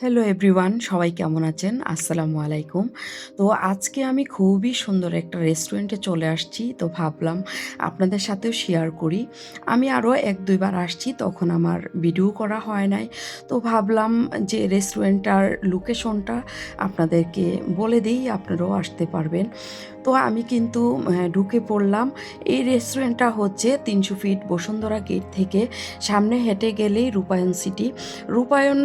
Hello everyone সবাই কেমন আছেন? আসসালামু আলাইকুম। তো আজকে আমি খুবই সুন্দর একটা রেস্টুরেন্টে চলে আসছি। তো ভাবলাম আপনাদের সাথেও শেয়ার করি। আমি আরও এক দুইবার আসছি, তখন আমার ভিডিও করা হয় নাই। তো ভাবলাম যে রেস্টুরেন্টটার লোকেশনটা আপনাদেরকে বলে দিই, আপনারাও আসতে পারবেন। তো আমি কিন্তু ঢুকে পড়লাম। এই রেস্টুরেন্টটা হচ্ছে তিনশো ফিট বসুন্ধরা গেট থেকে। সামনে হেঁটে গেলেই রূপায়ণ সিটি রূপায়ণ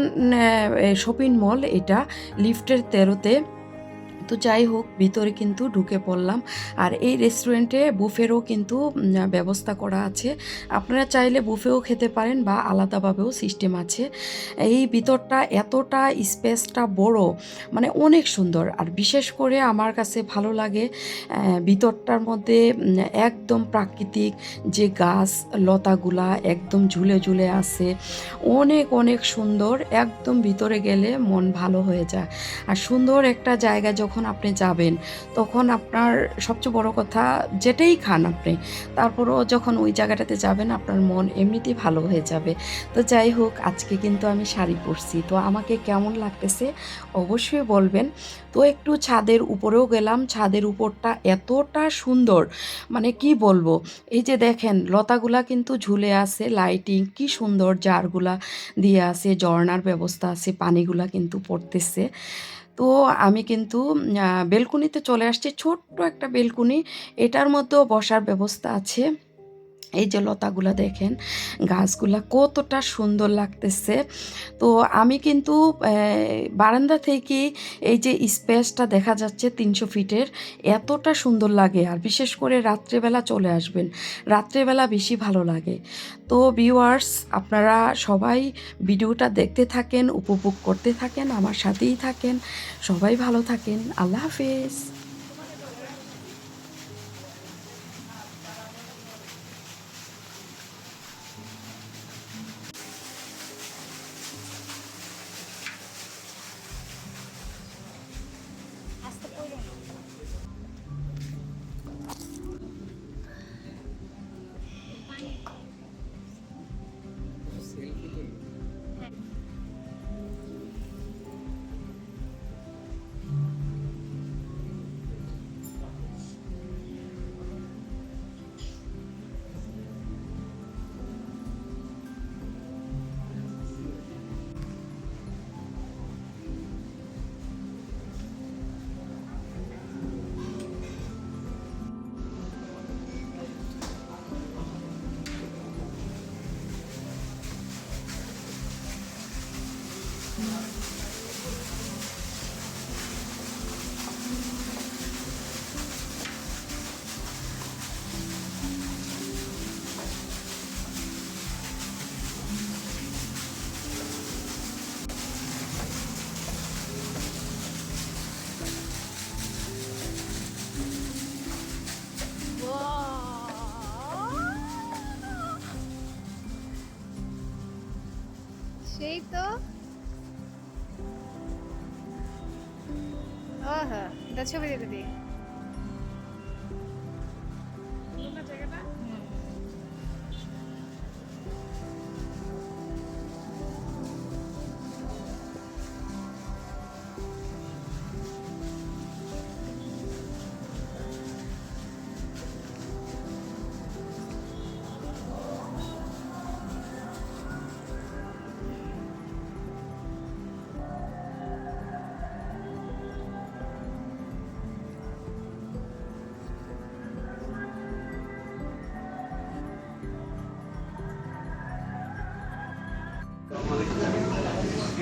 শপিং মল এটা লিফটের তেরোতে। তো যাই হোক, ভিতরে কিন্তু ঢুকে পড়লাম। আর এই রেস্টুরেন্টে বুফেরও কিন্তু ব্যবস্থা করা আছে। আপনারা চাইলে বুফেও খেতে পারেন বা আলাদাভাবেও সিস্টেম আছে। এই ভিতরটা এতটা স্পেসটা বড় মানে অনেক সুন্দর। আর বিশেষ করে আমার কাছে ভালো লাগে ভিতরটার মধ্যে একদম প্রাকৃতিক যে গাছ, লতাগুলা একদম ঝুলে ঝুলে আছে। অনেক অনেক সুন্দর। একদম ভিতরে গেলে মন ভালো হয়ে যায়। আর সুন্দর একটা জায়গা যখন আপনি যাবেন, তখন আপনার সবচেয়ে বড় কথা যেটাই খান আপনি, তারপরও যখন ওই জায়গাটাতে যাবেন, আপনার মন এমনিতেই ভালো হয়ে যাবে। তো যাই হোক, আজকে কিন্তু আমি শাড়ি পরছি। তো আমাকে কেমন লাগতেছে অবশ্যই বলবেন। তো একটু ছাদের উপরেও গেলাম। ছাদের উপরটা এতটা সুন্দর মানে কি বলব? এই যে দেখেন, লতাগুলা কিন্তু ঝুলে আছে, লাইটিং কি সুন্দর জারগুলা দিয়ে আছে, ঝর্ণার ব্যবস্থা আছে, পানিগুলা কিন্তু পড়তেছে। তো আমি কিন্তু বেলকুনিতে চলে আসছি ছোট্ট একটা বেলকুনি। এটার মধ্যেও বসার ব্যবস্থা আছে। এই যে লতাগুলা দেখেন, গাছগুলা কতটা সুন্দর লাগতেছে। তো আমি কিন্তু বারান্দা থেকে এই যে স্পেসটা দেখা যাচ্ছে তিনশো ফিটের, এতটা সুন্দর লাগে। আর বিশেষ করে রাত্রেবেলা চলে আসবেন, রাত্রেবেলা বেশি ভালো লাগে। তো ভিউয়ার্স আপনারা সবাই ভিডিওটা দেখতে থাকেন, উপভোগ করতে থাকেন, আমার সাথেই থাকেন। সবাই ভালো থাকেন। আল্লাহ হাফেজ। সেই তো। ওহো এটা ছবি দিতে দি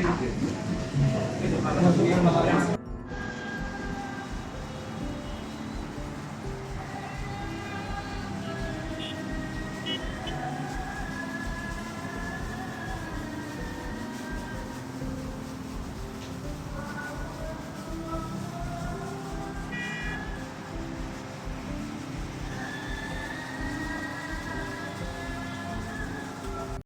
Gracias.